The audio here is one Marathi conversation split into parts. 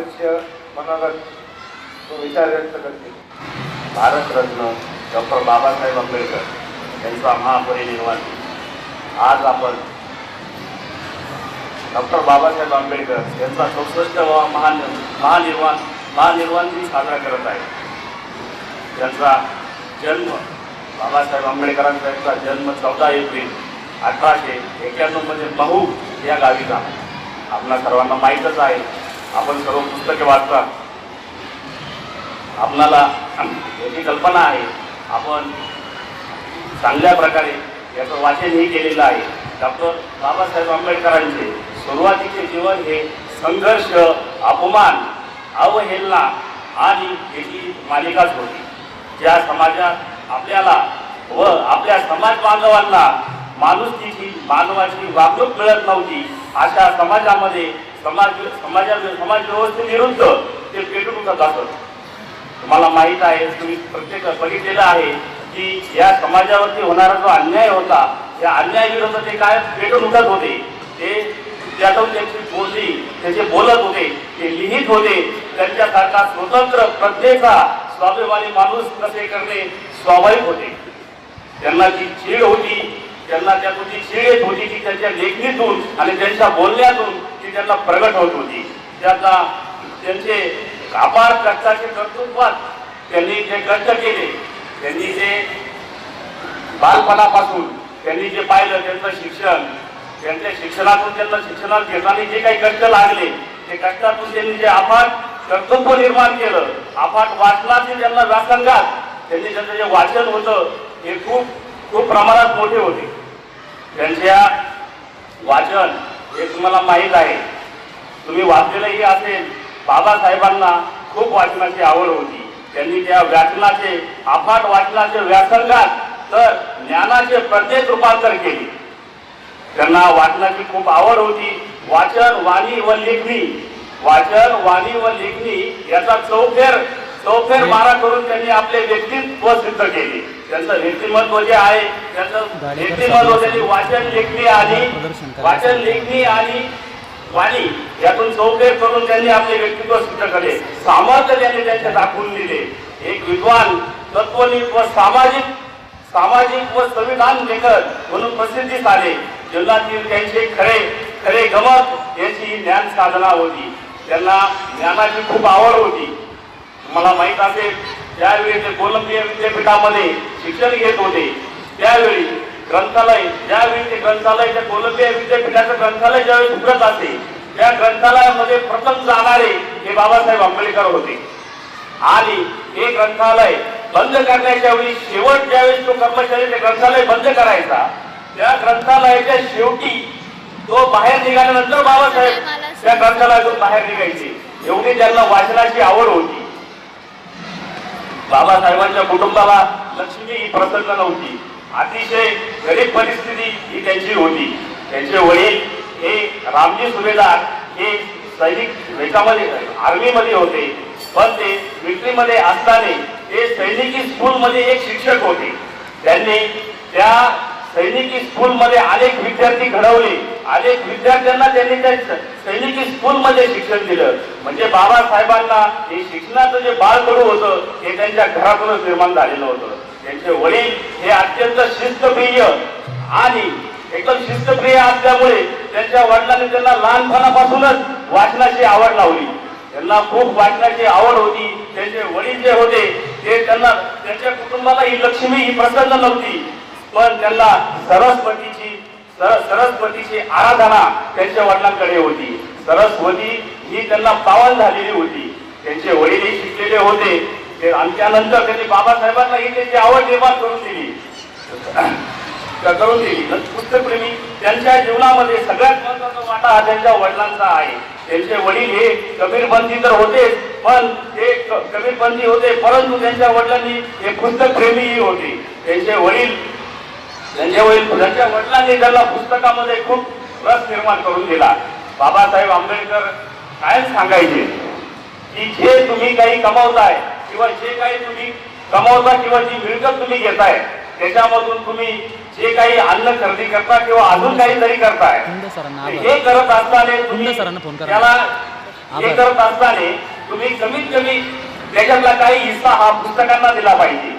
आपला अध्यक्ष तो विचार व्यक्त करते. भारतरत्न डॉक्टर बाबासाहेब आंबेडकर यांचा महापरिनिर्वाण. आज आपण डॉक्टर बाबासाहेब आंबेडकर यांचा चौसष्टवा महान महानिर्वाण महानिर्वाण दिन साजरा करत आहे त्यांचा जन्म बाबासाहेब आंबेडकरांचा यांचा जन्म चौदा एप्रिल अठराशे एक्क्याण्णवमध्ये महू या गावी झाला. आपल्या सर्वांना माहीतच आहे आपण सर्व पुस्तके वाचता. आपणाला याची कल्पना आहे. आपण चांगल्या प्रकारे याचं वाचनही केलेलं आहे. डॉक्टर बाबासाहेब आंबेडकरांचे सुरुवातीचे जीवन हे संघर्ष अपमान अवहेलना आणि याची मालिकाच होती. ज्या समाजात आपल्याला व आपल्या समाज बांधवांना माणुसकीची मानवाची वागणूक मिळत नव्हती अशा समाजामध्ये समाज समाजा समाज व्यवस्थेविरुद्ध ते पेटून उठत तुम्हाला माहीत आहे तुम्ही प्रत्येक बघितलेलं आहे की या समाजावरती होणारा जो अन्याय होता या अन्यायाविरुद्ध ते काय पेटून उठत होते ते त्यातून त्यांची बोलली त्याचे बोलत होते ते लिहित होते. त्यांच्यासारखा स्वतंत्र प्रत्येका स्वाभिमानी माणूस कसे करणे स्वाभाविक होते. त्यांना जी चीड होती त्यांना त्यातून जी चीड येत होती ती त्यांच्या लेखणीतून आणि त्यांच्या बोलण्यातून ती त्यांना प्रगट होत होती. त्याचा त्यांचे आभार कष्टाचे कर्तृत्वात त्यांनी जे कष्ट केले त्यांनी जे बालपणापासून त्यांनी जे पाहिलं त्यांचं शिक्षण त्यांच्या शिक्षणातून त्यांना शिक्षणात घेताना जे काही कष्ट लागले ते कष्टातून त्यांनी जे अफाट कर्तृत्व निर्माण केलं आपाट वाचनाचे त्यांना व्यासंगात त्यांनी त्यांचं जे वाचन होतं हे खूप खूप प्रमाणात मोठे होते. त्यांच्या वाचन हे तुम्हाला माहीत आहे. तुम्ही वाचलेलंही असेल. बाबासाहेबांना खूप वाचनाची आवड होती. त्यांनी त्या वाचनाचे अफाट वाचनाचे व्यासंगात तर ज्ञानाचे प्रत्येक रूपांतर केले. त्यांना वाचनाची खूप आवड होती. वाचन वाणी व लेखणी. वाचन वाणी व लेखणी याचा चौफेर चौफेर मारा करून त्यांनी आपले व्यक्तित्व सिद्ध केले. त्यांचं व्यक्तिमत्व जे आहे त्यांचं व्यक्तिमत्व त्यांनी वाचन लेखणी आणि वाचन लेखणी आणि वाणी यातून चौफेर करून त्यांनी आपले व्यक्तित्व सिद्ध केले. सामर्थ्य त्यांनी त्यांचे दाखवून दिले. एक विद्वान तत्वनिक व सामाजिक सामाजिक व संविधान लेखक म्हणून प्रसिद्धीस आले. जीवनातील त्यांचे खरे खरे गमत याची ज्ञान साधना होती. त्यांना ज्ञानाची खूप आवड होती. मला माहीत असेल ज्यावेळी ते कोलंबिया विद्यापीठामध्ये शिक्षण घेत होते. त्यावेळी ग्रंथालय ज्यावेळी ते ग्रंथालय त्या कोलंबिया विद्यापीठाचं ग्रंथालय ज्यावेळी उघडत असे त्या ग्रंथालयामध्ये प्रथम जाणारे हे बाबासाहेब आंबेडकर होते. आणि हे ग्रंथालय बंद करण्याच्या वेळी शेवट ज्यावेळेस तो कर्मचारी ते ग्रंथालय बंद करायचा त्या ग्रंथालयाच्या शेवटी तो बाहेर निघाल्यानंतर बाबासाहेब त्या ग्रंथालयातून बाहेर निघायचे. एवढी त्यांना वाचनाची आवड होती. बाबासाहेबांच्या कुटुंबाला लक्ष्मी ही प्रसन्न नव्हती. अतिशय गरीब परिस्थिती ही त्यांची होती. त्यांचे वडील हे रामजी सुभेदार हे सैनिक ह्याच्यामध्ये आर्मीमध्ये होते. पण ते मिलिटरीमध्ये असताना ते सैनिकी स्कूलमध्ये एक शिक्षक होते. त्यांनी त्या सैनिकी स्कूलमध्ये अनेक विद्यार्थी घडवले. अनेक विद्यार्थ्यांना त्यांनी त्या सैनिकी स्कूलमध्ये शिक्षण दिलं. म्हणजे बाबासाहेबांना हे शिक्षणाचं जे बाळकडू होतं हे त्यांच्या घरातूनच निर्माण झालेलं होतं. त्यांचे वडील हे अत्यंत शिस्तप्रिय आणि एकदम शिस्तप्रिय असल्यामुळे त्यांच्या वडिलांनी त्यांना लहानपणापासूनच वाचनाची आवड लावली. त्यांना खूप वाचनाची आवड होती. त्यांचे वडील जे होते ते त्यांना त्यांच्या कुटुंबाला ही लक्ष्मी ही प्रसन्न नव्हती. पण त्यांना सरस्वतीची सरस्वतीची आराधना त्यांच्या वडिलांकडे होती. सरस्वती ही त्यांना पावन झालेली होती. त्यांचे वडीलही शिकलेले होते. ते आणि त्यानंतर त्यांनी बाबासाहेबांना ही त्यांची आवड निर्माण करून दिली. करून दिली. पुस्तकप्रेमी त्यांच्या जीवनामध्ये सगळ्यात महत्त्वाचा वाटा हा त्यांच्या वडिलांचा आहे. त्यांचे वडील हे कबीरबंदी तर होतेच पण ते कबीरबंदी होते परंतु त्यांच्या वडिलांनी हे पुस्तकप्रेमीही होते. त्यांचे वडील त्यांच्या वडील त्यांच्या वडिलांनी त्यांना पुस्तकामध्ये खूप रस निर्माण करून दिला. बाबासाहेब आंबेडकर कायम सांगायचे की जे तुम्ही काही कमावताय किंवा जे काही तुम्ही कमावता किंवा जी मिळकत तुम्ही घेताय त्याच्यामधून तुम्ही जे काही अन्न खरेदी करता किंवा अजून काहीतरी करताय हे करत असताना तुम्ही. त्याला हे करत असताना तुम्ही कमीत कमी त्याच्यातला काही हिस्सा हा पुस्तकांना दिला पाहिजे.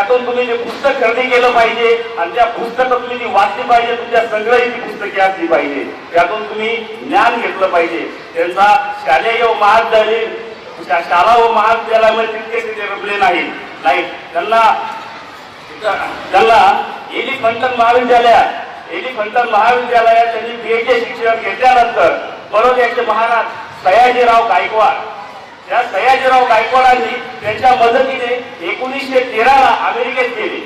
त्यातून तुम्ही जे पुस्तक खरेदी केलं पाहिजे आणि त्या पुस्तकं तुम्ही जी वाचली पाहिजे तुमच्या संग्रहित ती पुस्तके असली पाहिजे. त्यातून तुम्ही ज्ञान घेतलं पाहिजे. त्यांचा शालेय व महाविद्यालय शाळा व महाविद्यालयामध्ये तितके तिथे रमले नाही नाही त्यांना त्यांना एलिफंटन महाविद्यालयात एलिफंटन महाविद्यालयात त्यांनी पीएचडी शिक्षण घेतल्यानंतर यांचे महाराज सयाजीराव गायकवाड त्या सयाजीराव गायकवाडांनी त्यांच्या मदतीने एकोणीसशे तेराला अमेरिकेत गेले.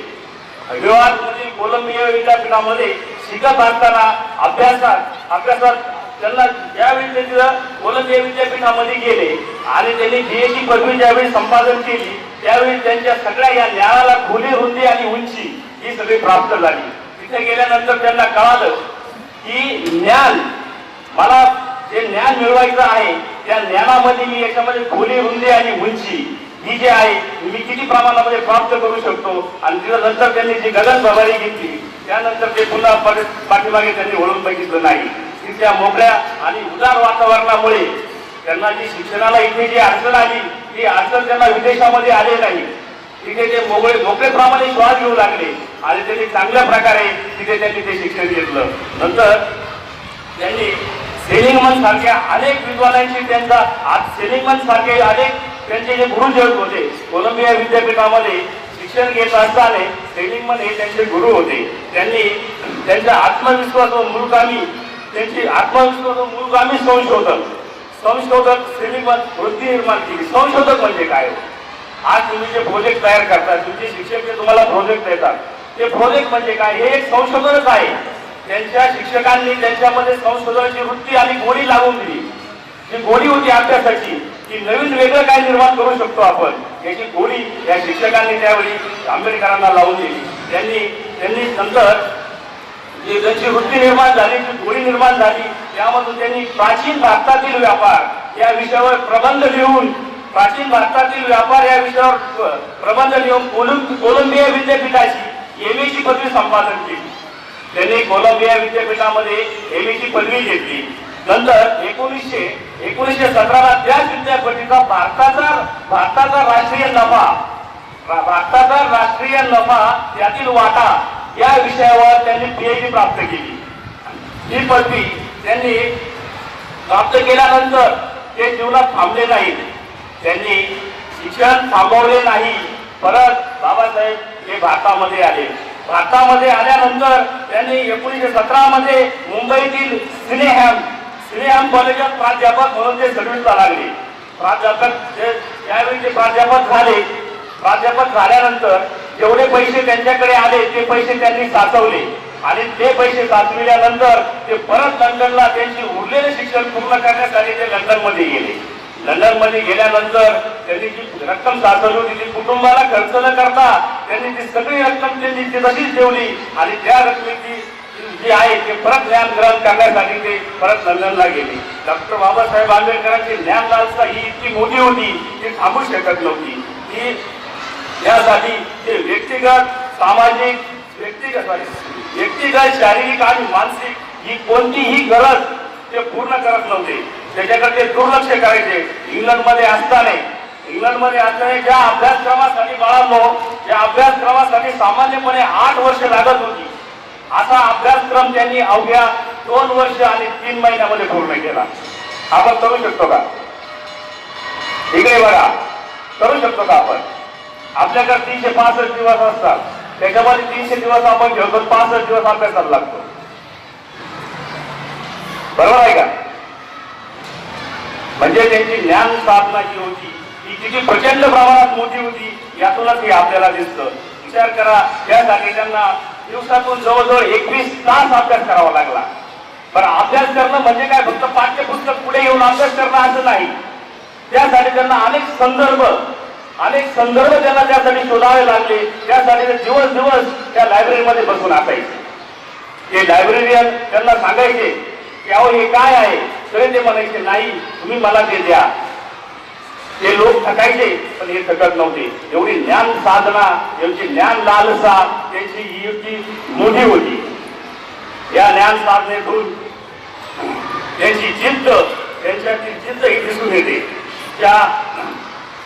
न्यूयॉर्कमधील कोलंबिया विद्यापीठामध्ये शिकत असताना अभ्यासात अभ्यासात त्यांना ज्यावेळी त्यांनी कोलंबिया विद्यापीठामध्ये गेले आणि त्यांनी बीएससी पदवी ज्यावेळी संपादन केली त्यावेळी त्यांच्या सगळ्या या ज्ञानाला खोली रुंदी आणि उंची ही सगळी प्राप्त झाली. तिथे गेल्यानंतर त्यांना कळालं की ज्ञान मला जे ज्ञान मिळवायचं आहे त्या ज्ञानामध्ये मी याच्यामध्ये खोली रुंदी आणि उंची ही जी आहे मी किती प्रमाणामध्ये प्राप्त करू शकतो? आणि तिथं नंतर त्यांनी जी गगन भरारी घेतली त्यानंतर ते पुन्हा पाठीमागे त्यांनी वळून बघितलं नाही. तिथल्या मोकळ्या आणि उदार वातावरणामुळे त्यांना जी शिक्षणाला इथे जी अडचण आली ती अडचण त्यांना विदेशामध्ये आले नाही. तिथे ते मोकळे प्रमाणे श्वास घेऊ लागले. आणि त्यांनी चांगल्या प्रकारे तिथे त्यांनी ते शिक्षण घेतलं. नंतर सेलिंगमन सारख्या अनेक विद्वानांची त्यांचा आज सेलिंगमन सारखे अनेक त्यांचे जे गुरु जे होते कोलंबिया विद्यापीठामध्ये शिक्षण घेत असताना सेलिंगमन हे त्यांचे गुरु होते. त्यांनी त्यांच्या आत्मविश्वास व मूलगामी त्यांची आत्मविश्वास व मूलगामी संशोधन संशोधक सेलिंगमन वृत्ती निर्माण केली. संशोधक म्हणजे काय? आज तुम्ही जे प्रोजेक्ट तयार करता तुमचे शिक्षक जे तुम्हाला प्रोजेक्ट देतात ते प्रोजेक्ट म्हणजे काय? हे एक संशोधनच आहे. त्यांच्या शिक्षकांनी त्यांच्यामध्ये संशोधनाची वृत्ती आणि गोडी लागून दिली. जी गोडी होती अभ्यासाची की नवीन वेगळं काय निर्माण करू शकतो आपण? याची गोडी या शिक्षकांनी त्यावेळी आंबेडकरांना लावून दिली. त्यांनी त्यांनी नंतर जी त्यांची वृत्ती निर्माण झाली जी गोडी निर्माण झाली त्यामधून त्यांनी प्राचीन भारतातील व्यापार या विषयावर प्रबंध लिहून प्राचीन भारतातील व्यापार या विषयावर प्रबंध लिहून कोलंबिया विद्यापीठाची एम ची पदवी संपादन केली. त्यांनी कोलंबिया विद्यापीठामध्ये एम एची पदवी घेतली. नंतर एकोणीसशे एकोणीसशे सतराला त्याच विद्यापीठाचा भारताचा भारताचा राष्ट्रीय नफा भारताचा राष्ट्रीय नफा त्यातील वाटा या विषयावर त्यांनी पीएचडी प्राप्त केली. ही पदवी त्यांनी प्राप्त केल्यानंतर ते जीवनात थांबले नाहीत. त्यांनी शिक्षण थांबवले नाही. परत बाबासाहेब हे भारतामध्ये आले. भारतामध्ये आल्यानंतर त्यांनी एकोणीसशे सतरा मध्ये मुंबईतील सिनेहॅम सिनेहॅम कॉलेजात प्राध्यापक म्हणून ते सर्व्हिसला लागले प्राध्यापक ते त्यावेळी ते प्राध्यापक झाले प्राध्यापक झाल्यानंतर जेवढे पैसे त्यांच्याकडे आले ते पैसे त्यांनी साचवले आणि ते पैसे साचविल्यानंतर ते परत लंडनला त्यांची उरलेले शिक्षण पूर्ण करण्यासाठी ते लंडनमध्ये गेले. लंडनमध्ये गेल्यानंतर त्यांनी जी रक्कम साचवली होती ती कुटुंबाला खर्च न करता त्यांनी ती सगळी रक्कम त्यांनी ती तशीच ठेवली आणि त्या रकमेची जी आहे ते परत ज्ञान ग्रहण करण्यासाठी ते परत लंडनला गेले. डॉक्टर बाबासाहेब आंबेडकरांची ज्ञान लालसा ही इतकी मोठी होती ती थांबू शकत नव्हती. ती यासाठी ते व्यक्तिगत सामाजिक व्यक्तिगत व्यक्तिगत शारीरिक आणि मानसिक ही कोणतीही गरज ते पूर्ण करत नव्हते. त्याच्याकडे दुर्लक्ष करायचे. इंग्लंडमध्ये असताना इंग्लंडमध्ये असताना ज्या अभ्यासक्रमासाठी बाळांनो ज्या अभ्यासक्रमासाठी सामान्यपणे आठ वर्ष लागत होती. असा अभ्यासक्रम त्यांनी अवघ्या दोन वर्ष आणि तीन महिन्यामध्ये पूर्ण केला. आपण करू शकतो का? ठीक आहे बघा. करू शकतो का आपण? आपल्याकडे तीनशे पासष्ट दिवस असतात. त्याच्यामध्ये तीनशे दिवस आपण घेऊन पासष्ट दिवस अभ्यासाला लागतो. बरोबर आहे का? म्हणजे त्यांची ज्ञान साधना जी होती. ती किती प्रचंड प्रमाणात मोठी होती यातूनच हे आपल्याला दिसतं. विचार करा त्यासाठी त्यांना दिवसातून जवळजवळ एकवीस तास अभ्यास करावा लागला. पण अभ्यास करणं म्हणजे काय? फक्त पाठ्यपुस्तक पुढे येऊन अभ्यास करणं असं नाही. त्यासाठी त्यांना अनेक संदर्भ अनेक संदर्भ त्यांना त्यासाठी शोधावे लागले. त्यासाठी ते दिवस दिवस त्या लायब्ररीमध्ये बसून असायचे. ते लायब्ररीयन त्यांना सांगायचे की अहो हे काय आहे? तरी ते म्हणायचे नाही तुम्ही मला ते द्या. ते लोक थकायचे पण हे थकत नव्हते. एवढी ज्ञान साधना एवढी ज्ञान लालसा त्यांची ही मोठी होती. या ज्ञान साधनेतून त्यांची जिद्द त्यांच्यातील जिद्द ही दिसून येते. त्या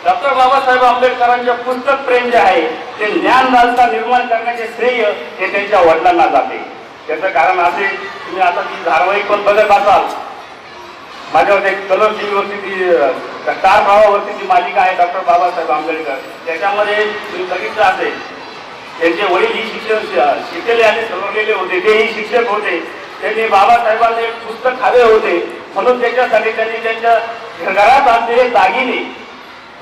डॉक्टर बाबासाहेब आंबेडकरांचे पुस्तक प्रेम जे आहे ते ज्ञान लालसा निर्माण करण्याचे श्रेय हे त्यांच्या वडिलांना जाते. त्याचं कारण असे तुम्ही आता ती धारावाहिक पण बघत असाल. माझ्यावर एक कलर टीव्हीवरती ती स्टार भावावरती ती मालिका आहे डॉक्टर बाबासाहेब आंबेडकर. त्याच्यामध्ये तुम्ही बघितलं असेल त्यांचे वडील ही शिक्षण शिकलेले आणि सवरलेले होते तेही शिक्षक होते. त्यांनी बाबासाहेबांना एक पुस्तक हवे होते. म्हणून त्याच्यासाठी त्यांनी त्यांच्या घरात आणलेले दागिने.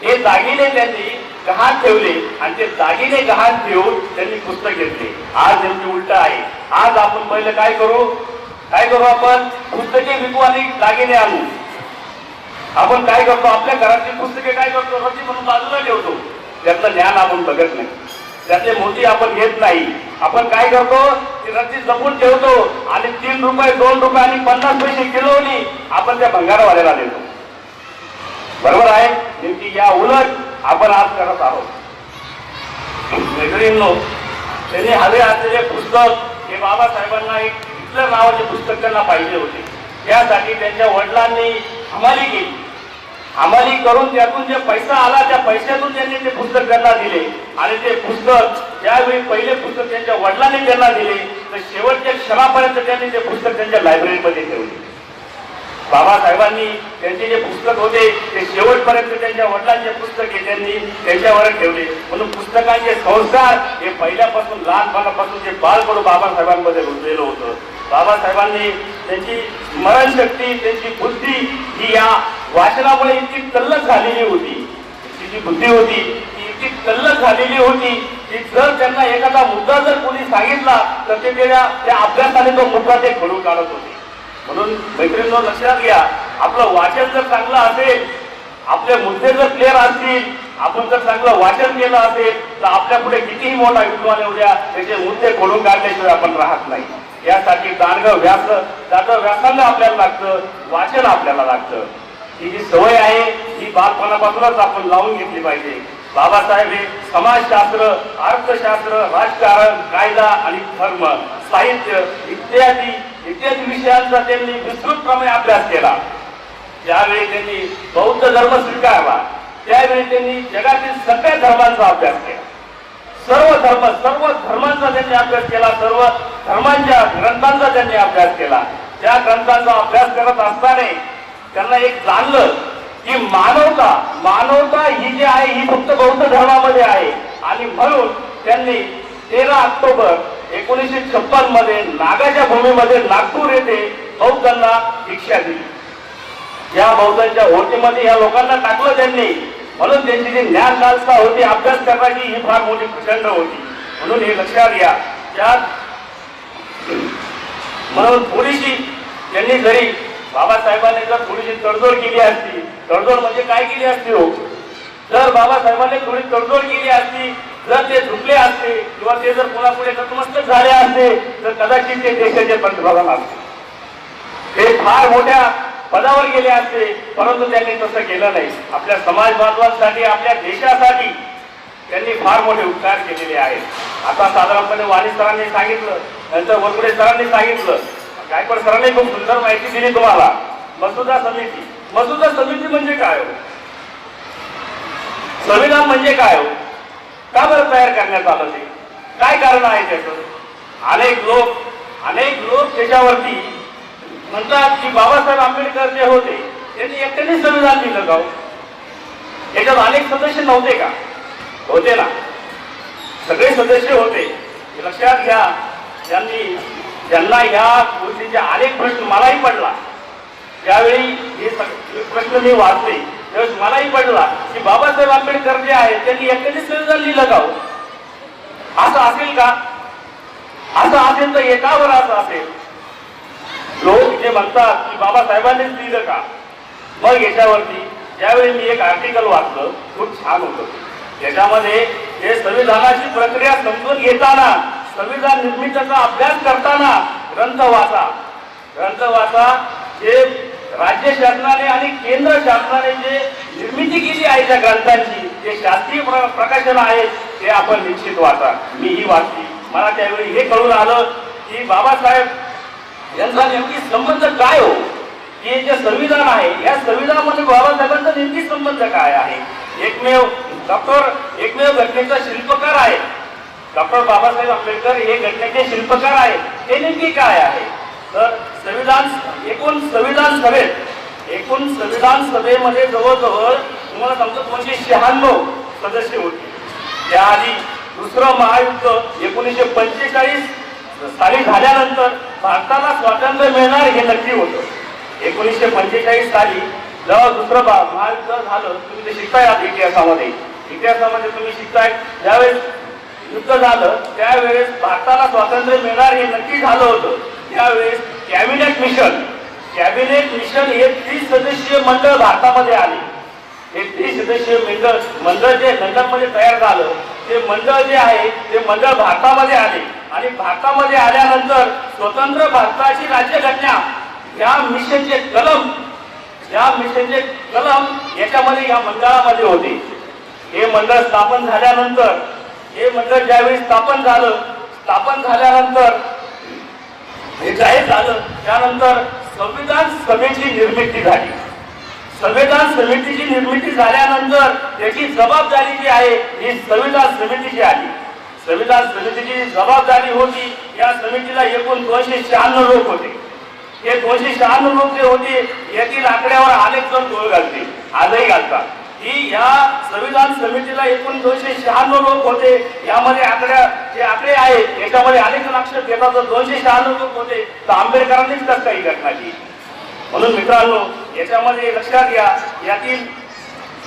हे दागिने त्यांनी गहाण ठेवले आणि ते दागिने गहाण ठेवून त्यांनी पुस्तक घेतले. आज त्यांची उलट आहे. आज आपण पहिलं काय करू? काय करू आपण? पुस्तके विकू आणि दागिने आणू. आपण काय करतो? आपल्या घरातली पुस्तके काय करतो? रद्दी म्हणून बाजूला ठेवतो. त्यातलं ज्ञान आपण बघत नाही. त्यातले मोठी आपण घेत नाही. आपण काय करतो? ती रद्दी जपून ठेवतो आणि तीन रुपये दोन रुपये आणि पन्नास पैसे किलोनी आपण त्या भंगारवाल्याला देतो. बरोबर आहे? नेमकी या उलट आपण आज करत आहोत. मैत्रिणींनो त्यांनी हवे असलेले पुस्तक हे बाबासाहेबांना एक हिटलर नावाचे पुस्तक त्यांना पाहिजे होते? त्यासाठी त्यांच्या वडिलांनी हमाली केली. हमाली करून त्यातून जे पैसा आला त्या पैशातून त्यांनी ते पुस्तक त्यांना दिले. आणि ते पुस्तक ज्यावेळी पहिले पुस्तक त्यांच्या वडिलांनी त्यांना दिले तर शेवटच्या क्षणापर्यंत त्यांनी ते पुस्तक त्यांच्या लायब्ररीमध्ये ठेवले. बाबासाहेबांनी त्यांचे जे पुस्तक होते ते शेवटपर्यंत त्यांच्या वडिलांचे पुस्तक हे त्यांनी त्यांच्यावर ठेवले. म्हणून पुस्तकांचे संस्कार हे पहिल्यापासून लहानपणापासून जे बालपण बाबासाहेबांमध्ये रुजलेलं होतं बाबासाहेबांनी त्यांची स्मरणशक्ती त्यांची बुद्धी ही या वाचनामुळे इतकी तल्लक झालेली होती. त्यांची जी बुद्धी होती ती इतकी तल्लक झालेली होती की जर त्यांना एखादा मुद्दा जर कोणी सांगितला तर ते त्या त्या अभ्यासाने तो मुद्दा ते घडून काढत होते. म्हणून मैत्रिणींनो लक्षात घ्या आपलं वाचन जर चांगलं असेल आपले मुद्दे जर क्लिअर असतील आपण जर चांगलं वाचन केलं असेल तर आपल्या पुढे कितीही मोठा विद्वान येऊ द्या त्याचे मुद्दे खोडून काढल्याशिवाय आपण राहत नाही. यासाठी दानगं व्यास त्याचं व्यासंग आपल्याला लागतं वाचन आपल्याला लागतं. ही जी सवय आहे ही बालपणापासूनच आपण लावून घेतली पाहिजे. बाबासाहेब हे समाजशास्त्र अर्थशास्त्र राजकारण कायदा आणि धर्म साहित्य इत्यादी इत्यादी विषयांचा त्यांनी विस्तृतप्रमाणे अभ्यास केला. ज्यावेळी त्यांनी बौद्ध धर्म स्वीकारला त्यावेळी त्यांनी जगातील सगळ्या धर्मांचा अभ्यास केला. सर्व धर्म सर्व धर्मांचा त्यांनी अभ्यास केला सर्व धर्मांच्या ग्रंथांचा त्यांनी अभ्यास केला त्या ग्रंथांचा अभ्यास करत असताना त्यांना एक जाणलं की मानवता मानवता ही जी आहे ही फक्त बौद्ध धर्मामध्ये आहे. आणि म्हणून त्यांनी तेरा ऑक्टोबर एकोणीसशे छप्पनमध्ये नागाच्या भूमीमध्ये नागपूर येथे बौद्धांना दीक्षा दिली. या बौद्धांच्या होटीमध्ये या लोकांना टाकलं त्यांनी. म्हणून त्यांची जी ज्ञान लालसा होती अभ्यास करण्याची ही फार मोठी प्रचंड होती. म्हणून हे लक्षात घ्या. त्यात म्हणून थोडीशी त्यांनी जरी बाबासाहेबांनी जर थोडीशी तडजोड केली असती तडजोड म्हणजे काय केली असती हो? जर बाबासाहेबांनी थोडी तडजोड केली असती जर ते झुकले असते किंवा ते जर कोणापुढे नतमस्तक झाले असते तर कदाचित ते देशाचे पंतप्रधान असते. ते फार मोठ्या पदावर गेले असते परंतु त्यांनी तसं केलं नाही. आपल्या समाज बांधवांसाठी आपल्या देशासाठी त्यांनी फार मोठे उपकार केलेले आहेत. आता साधारणपणे वाणी सरांनी सांगितलं नंतर वरपुडे सरांनी सांगितलं. गायकवाड सरांनी खूप सुंदर माहिती दिली तुम्हाला. मसुदा समिती. मसुदा समिती म्हणजे काय हो? संविधान म्हणजे काय हो? का बरं तयार करण्यात आलं ते? काय कारण आहे त्याचं? अनेक लोक अनेक लोक त्याच्यावरती म्हणतात की बाबासाहेब आंबेडकर जे होते त्यांनी एकट्याने संविधान लिहिलं का हो? याच्यात अनेक सदस्य नव्हते का? होते ना. सगळे सदस्य होते. लक्षात घ्या त्यांनी त्यांना या गोष्टीचे अनेक प्रश्न मलाही पडला. त्यावेळी हे प्रश्न मी वाचले त्यावेळेस मलाही पडला की बाबासाहेब आंबेडकर जे आहेत त्यांनी एकट्याने संविधान लिहिलं का हो? असं असेल का? असं असेल तर एकावर असं असेल. लोक जे म्हणतात की बाबासाहेबांनीच लिहिलं का? मग याच्यावरती ज्यावेळी मी एक आर्टिकल वाचलं खूप छान होतं. त्याच्यामध्ये हे संविधानाची प्रक्रिया समजून घेताना संविधान निर्मितीचा अभ्यास करताना ग्रंथ वाचा. ग्रंथ वाचा हे राज्य शासनाने आणि केंद्र शासनाने जे निर्मिती केली आहे त्या ग्रंथांची जे शास्त्रीय प्र- प्रकाशन आहे ते आपण निश्चित वाचा. मी ही वाचली. मला त्यावेळी हे कळून आलं की बाबासाहेब यांचा नेमकी संबंध काय हो? की जे संविधान आहे या संविधानामध्ये बाबासाहेबांचा नेमकी संबंध काय आहे? एकमेव डॉक्टर एकमेव घटनेचा शिल्पकार आहे. डॉक्टर बाबासाहेब आंबेडकर हे घटनेचे शिल्पकार आहे. हे नेमकी काय आहे? तर संविधान एकूण संविधान सभेत एकूण संविधान सभेमध्ये जवळजवळ तुम्हाला सांगतो दोनशे शहाण्णव सदस्य होते. त्याआधी दुसरं महायुद्ध एकोणीसशे पंचेचाळीस साली झाल्यानंतर भारताला स्वातंत्र्य मिळणार हे नक्की होतं. एकोणीसशे पंचेचाळीस साली जेव्हा दुसरं महायुद्ध झालं तुम्ही ते शिकताय आहात इतिहासामध्ये. इतिहासामध्ये तुम्ही शिकताय. ज्यावेळेस युद्ध झालं त्यावेळेस भारताला स्वातंत्र्य मिळणार हे नक्की झालं होतं. त्यावेळेस कॅबिनेट मिशन कॅबिनेट मिशन हे तीस सदस्यीय मंडळ भारतामध्ये आले. हे तीस सदस्यीय मंडळ मंडळ जे लंडनमध्ये तयार झालं ते मंडळ जे आहे ते मंडळ भारतामध्ये आले. आणि भारतामध्ये आल्यानंतर स्वतंत्र भारताची राज्यघटना या मिशनचे कलम या मिशनचे कलम याच्यामध्ये या मंडळामध्ये होते. हे मंडळ स्थापन झाल्यानंतर हे मंडळ ज्यावेळी स्थापन झालं स्थापन झाल्यानंतर हे जाहीर झालं त्यानंतर संविधान सभेची निर्मिती झाली. संविधान समितीची निर्मिती झाल्यानंतर त्याची जबाबदारी जी आहे ही संविधान समितीची आली. संविधान समितीची जबाबदारी होती या समितीला एकूण दोनशे शहाण्णव लोक होते. हे दोनशे शहाण्णव लोक जे होते यातील आकड्यावर अनेक जण गोळ घालते. आजही घालतात. की या संविधान समितीला एकूण दोनशे शहाण्णव लोक होते. यामध्ये आपल्या जे आकडे आहेत याच्यामध्ये अनेक लक्ष घेतात जर दोनशे शहाण्णव लोक होते. तर आंबेडकरांनीच तर काही घटना केली. म्हणून मित्रांनो याच्यामध्ये लक्षात घ्या यातील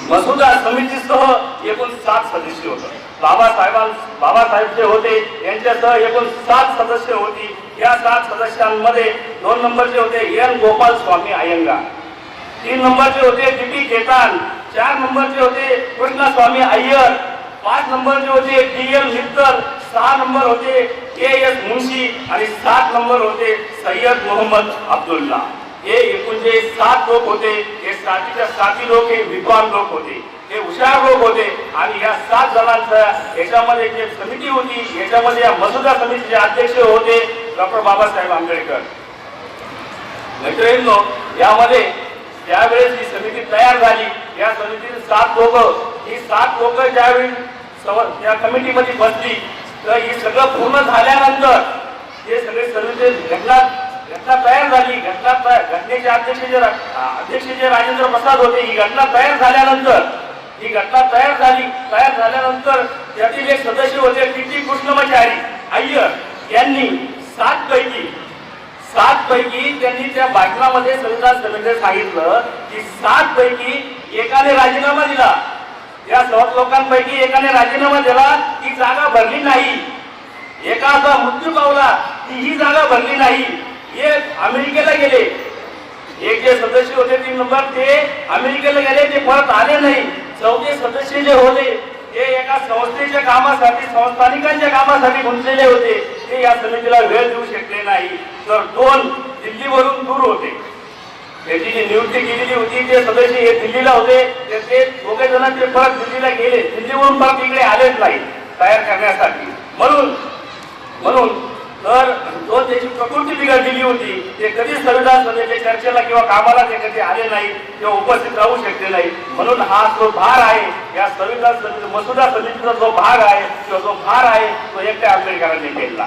मसुदा समितीसह एकूण सात सदस्य होते. बाबासाहेबां बाबासाहेब जे होते यांच्यासह एकूण सात सदस्य होती. या सात सदस्यांमध्ये दोन नंबरचे होते एन गोपाल स्वामी अयंगा तीन नंबरचे होते डी पी केतान चार नंबरचे होते कृष्णा स्वामी अय्यर. पाच नंबरचे होते डी एम मित्तल सहा नंबर होते के एस मुन्शी आणि सात नंबर होते सय्यद मोहम्मद अब्दुल्ला. हे एकूण जे सात लोक होते हे साथीच्या साथी लोक हे विद्वान लोक होते. हे हुशार लोक होते. आणि या सात जणांच्या याच्यामध्ये जे समिती होती. याच्यामध्ये या मसुदा समितीचे अध्यक्ष होते डॉक्टर बाबासाहेब आंबेडकर. मैत्रिणींनो यामध्ये ज्यावेळेस ही समिती तयार झाली या समितीतील सात लोक ही सात लोक ज्यावेळी या कमिटीमध्ये बसली तर ही सगळं पूर्ण झाल्यानंतर हे सगळे समिती घटना घटना तयार झाली. घटना घटनेचे अध्यक्ष जे अध्यक्ष जे राजेंद्र प्रसाद होते ही घटना तयार झाल्यानंतर ही घटना तयार झाली. तयार झाल्यानंतर त्यातील एक सदस्य होते टी टी कृष्णमाचारी अय्यर यांनी सात पैकी सात पैकी त्यांनी त्या भाषणामध्ये संविधान सभेने सांगितलं की सात पैकी एकाने राजीनामा दिला. या सात लोकांपैकी एकाने राजीनामा दिला ती जागा भरली नाही. एकाचा मृत्यू पावला ती ही जागा भरली नाही. एक अमेरिकेला गेले. एक जे सदस्य होते तीन नंबर ते अमेरिकेला गेले ते परत आले नाही. चौथे सदस्य जे होते ते एका संस्थेच्या कामासाठी संस्थानिकांच्या कामासाठी गुंतलेले होते. ते या समितीला वेळ देऊ शकले नाही. तर दोन दिल्लीवरून दूर होते. त्याची जी नियुक्ती केलेली होती ते सदस्य हे दिल्लीला होते. तर ते दोघे जण ते परत दिल्लीला गेले. दिल्लीवरून परत इकडे आलेच नाही तयार करण्यासाठी. म्हणून म्हणून तर जो त्याची प्रकृती बिघडलेली होती ते कधीच संविधान सभेच्या म्हणजे चर्चेला किंवा कामाला ते कधी आले नाही किंवा उपस्थित राहू शकले नाही. म्हणून हा जो भार आहे या संविधान मसुदा समितीचा जो भाग आहे किंवा जो भार आहे तो एकट्या आंबेडकरांनी केला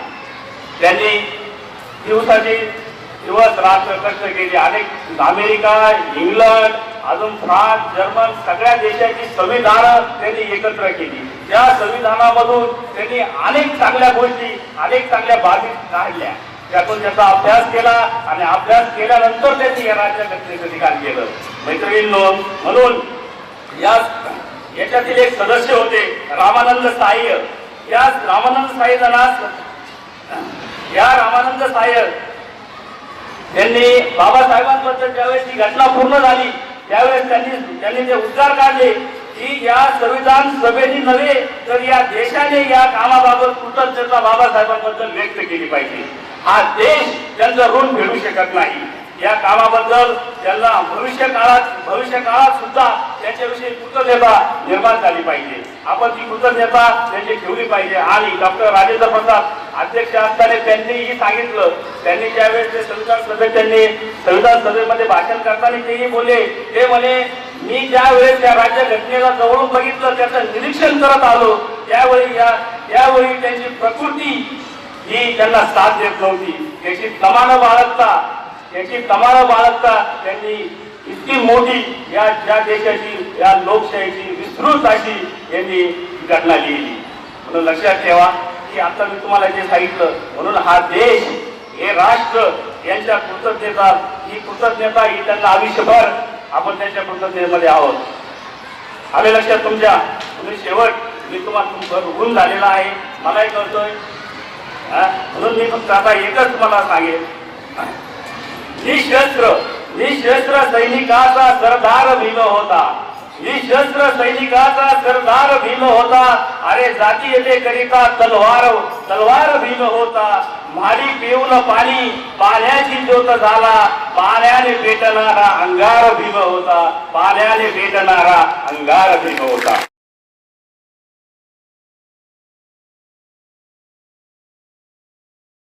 त्यांनी दिवसाची दिवस रात्र कष्ट केले. अनेक अमेरिका इंग्लंड अजून फ्रान्स जर्मन सगळ्या देशाची संविधान त्यांनी एकत्र केली. त्या संविधानामधून त्यांनी अनेक चांगल्या गोष्टी अनेक चांगल्या बाबी काढल्या. त्यातून त्याचा अभ्यास केला आणि अभ्यास केल्यानंतर त्यांनी या राज्यघटनेचं ठिकाण केलं. मैत्रिणींनो म्हणून या याच्यातील एक सदस्य होते रामानंद साह्य या रामानंद साह्य या रामानंद साह्य त्यांनी बाबासाहेबांबद्दल ज्यावेळेस ही घटना पूर्ण झाली त्यावेळेस त्यांनी त्यांनी जे उद्गार काढले की या संविधान सभेने नव्हे तर या देशाने या कामाबाबत कृतज्ञता बाबासाहेबांबद्दल व्यक्त केली पाहिजे. हा देश त्यांचं ऋण फेडू शकत नाही. या कामाबद्दल त्यांना भविष्य काळात भविष्य काळात सुद्धा त्यांच्याविषयी कृतज्ञता निर्माण झाली पाहिजे. आपण ती कृतज्ञता त्यांची ठेवली पाहिजे. आणि डॉक्टर राजेंद्र प्रसाद अध्यक्ष असताना त्यांनीही सांगितलं. त्यांनी ज्यावेळेस ते संविधान सदस्यांनी त्यांनी संविधान सभेमध्ये भाषण करताना तेही बोलले. ते म्हणे मी ज्या वेळेस त्या राज्य घटनेला जवळून बघितलं त्याचं निरीक्षण करत आलो त्यावेळी या त्यावेळी त्यांची प्रकृती ही त्यांना साथ देत नव्हती. त्याची तमान बाळगता त्याची तमान बाळगता त्यांनी इतकी मोठी या ज्या देशाची या लोकशाहीची विस्तृत अशी यांनी घटना लिहिली. म्हणून लक्षात ठेवा की आता मी तुम्हाला जे सांगितलं म्हणून हा देश हे राष्ट्र यांच्या कृतज्ञता ही कृतज्ञता ही त्यांना आयुष्यभर आपण त्यांच्या कृतज्ञतेमध्ये आहोत. आले लक्षात तुमच्या तुम्ही शेवट मी तुम्हाला तुमचं रुग्ण झालेला आहे. मलाही कळतोय म्हणून मी फक्त आता एकच मला सांगेन. निशस्त्र निशस्त्र सैनिकाचा सरदार भीम होता. शस्त्र सैनिकाचा सरदार भीम होता अरे जाती येते करिता तलवार तलवार भीम होता मारी पिऊन पाणी पाण्याची ज्योत झाला पाण्याने पेटणारा अंगार भीम होता पाण्याने पेटणारा अंगार भीम होता